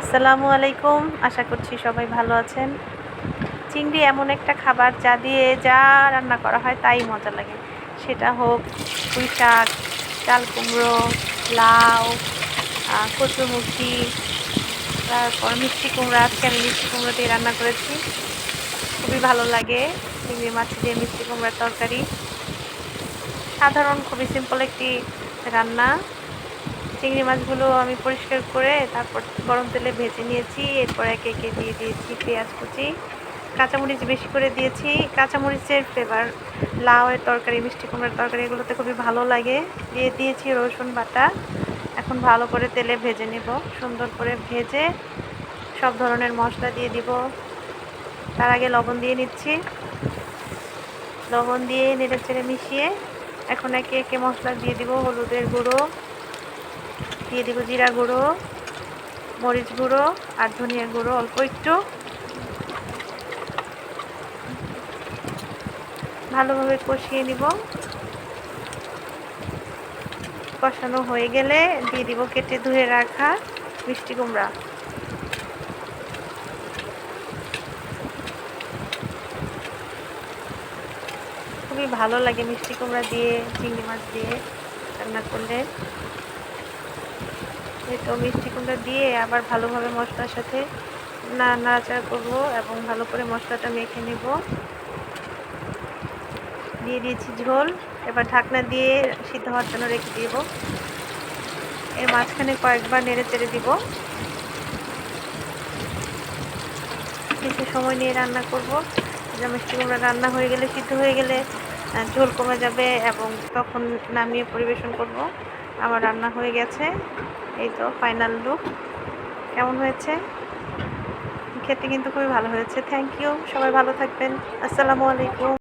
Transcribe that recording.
আসসালামু আলাইকুম। আশা করছি সবাই ভালো আছেন। চিংড়ি এমন একটা খাবার যা দিয়ে যা রান্না করা হয় তাই মজা লাগে। সেটা হোক পুঁই শাক চাল কুমড়ো লাউ আহ, কচুরমুখী তারপর মিষ্টি কুমড়া আজকে আমি মিষ্টি কুমড়ো দিয়ে রান্না করেছি। খুবই ভালো লাগে চিংড়ি মাছ দিয়ে মিষ্টি কুমড়ার তরকারি। সাধারণ খুবই সিম্পল একটি রান্না। চিংড়ি মাছগুলো আমি পরিষ্কার করে তারপর গরম তেলে ভেজে নিয়েছি। এরপর একে একে দিয়ে দিয়েছি পেঁয়াজ কুচি। কাঁচামরিচ বেশি করে দিয়েছি। কাঁচামরিচের ফ্লেভার লাউয়ের তরকারি, মিষ্টি কুমড়ার তরকারি, এগুলোতে খুবই ভালো লাগে। দিয়ে দিয়েছি রসুন বাটা। এখন ভালো করে তেলে ভেজে নেব। সুন্দর করে ভেজে সব ধরনের মশলা দিয়ে দিব। তার আগে লবণ দিয়ে নিচ্ছি। লবণ দিয়ে নেড়ে চেড়ে মিশিয়ে এখন একে একে মশলা দিয়ে দিব হলুদের গুঁড়ো। দিয়ে দিব জিরা গুঁড়ো, মরিচ গুঁড়ো আর ধনিয়া গুঁড়ো, অল্প একটু। ভালোভাবে কষিয়ে নিব। কষানো হয়ে গেলে দিয়ে দিব কেটে ধুয়ে রাখা মিষ্টি কুমড়া। খুবই ভালো লাগে মিষ্টি কুমড়া দিয়ে, চিংড়ি মাছ দিয়ে রান্না করলে। তো মিষ্টি কুমড়া দিয়ে আবার ভালোভাবে মশলার সাথে না নাড়াচাড়া করব এবং ভালো করে মশলাটা মেখে নেব। দিয়ে দিয়েছি ঝোল। এবার ঢাকনা দিয়ে সিদ্ধ হওয়ার জন্য রেখে দিব। এর মাঝখানে কয়েকবার নেড়ে চেড়ে দিব। কিছু সময় নিয়ে রান্না করব। মিষ্টি কুমড়া রান্না হয়ে গেলে, সিদ্ধ হয়ে গেলে ঝোল কমে যাবে এবং তখন নামিয়ে পরিবেশন করব। আমার রান্না হয়ে গেছে। এই তো ফাইনাল লুক কেমন হয়েছে? খেতে কিন্তু খুবই ভালো হয়েছে। থ্যাংক ইউ সবাই ভালো থাকবেন। আসসালামু আলাইকুম।